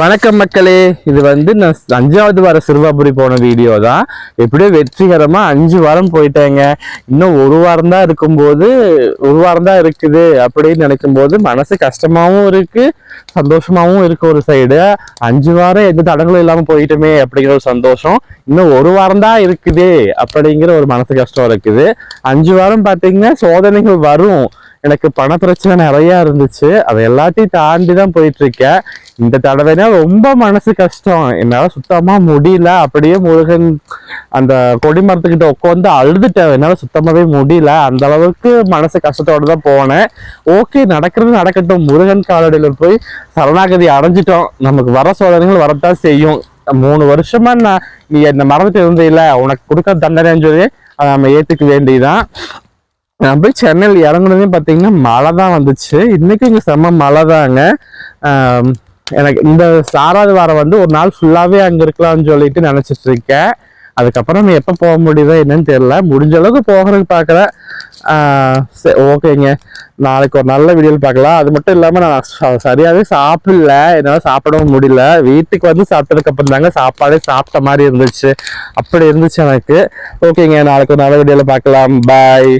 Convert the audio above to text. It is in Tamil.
வணக்கம் மக்களே. இது வந்து நான் அஞ்சாவது வாரம் சிறுவாபுரி போன வீடியோ தான். எப்படியோ வெற்றிகரமாக அஞ்சு வாரம் போயிட்டேங்க. இன்னும் ஒரு வாரம் தான் இருக்கும்போது ஒரு வாரம் தான் இருக்குது அப்படின்னு நினைக்கும் போது மனசு கஷ்டமாகவும் இருக்கு சந்தோஷமாகவும் இருக்கு ஒரு சைடு அஞ்சு வாரம் எந்த தடங்களும் இல்லாமல் போயிட்டோமே அப்படிங்கிற ஒரு சந்தோஷம். இன்னும் ஒரு வாரம் தான் இருக்குது அப்படிங்கிற ஒரு மனசு கஷ்டம் இருக்குது. அஞ்சு வாரம் பார்த்தீங்கன்னா சோதனைகள் வரும். எனக்கு பண பிரச்சனை நிறையா இருந்துச்சு. அதை எல்லாத்தையும் தாண்டி தான் போயிட்டு இருக்கேன் இந்த தடவைனா ரொம்ப மனசு கஷ்டம். என்னால் சுத்தமாக முடியல. அப்படியே முருகன் அந்த கொடி மரத்துக்கிட்ட உட்காந்து அழுதுட்டேன். என்னால் சுத்தமாகவே முடியல. அந்த அளவுக்கு மனசு கஷ்டத்தோடு தான் போனேன். ஓகே நடக்கிறது நடக்கட்டும். முருகன் காலடியில் போய் சரணாகதி அடைஞ்சிட்டோம். நமக்கு வர சோதனைகள் வரத்தான் செய்யும். மூணு வருஷமா நான் நீ என்ன மறந்துட்டு இருந்தீல உனக்கு கொடுக்க தண்டனைன்னு சொல்லி அதை நம்ம ஏற்றுக்க வேண்டியதான் நான் போய் சென்னையில் இறங்குனதே பார்த்தீங்கன்னா மழை தான் வந்துச்சு. இன்றைக்கும் இங்கே செம்ம மழை தாங்க எனக்கு இந்த சாராது வாரம் வந்து ஒரு நாள் ஃபுல்லாகவே அங்கே இருக்கலாம்னு சொல்லிட்டு நினச்சிட்டு இருக்கேன். அதுக்கப்புறம் நம்ம எப்போ போக முடியுதோ என்னன்னு தெரியல. முடிஞ்ச அளவுக்கு போகிறதுக்கு பார்க்குறேன் சரி ஓகேங்க. நாளைக்கு ஒரு நல்ல வீடியோவில் பார்க்கலாம் அது மட்டும் இல்லாமல் நான் சரியாகவே சாப்பிடல. என்னால் சாப்பிடவும் முடியல. வீட்டுக்கு வந்து சாப்பிட்டதுக்கப்புறம் தாங்க சாப்பாடே சாப்பிட்ட மாதிரி இருந்துச்சு. அப்படி இருந்துச்சு எனக்கு. ஓகேங்க நாளைக்கு ஒரு நல்ல வீடியோவில் பார்க்கலாம் பாய்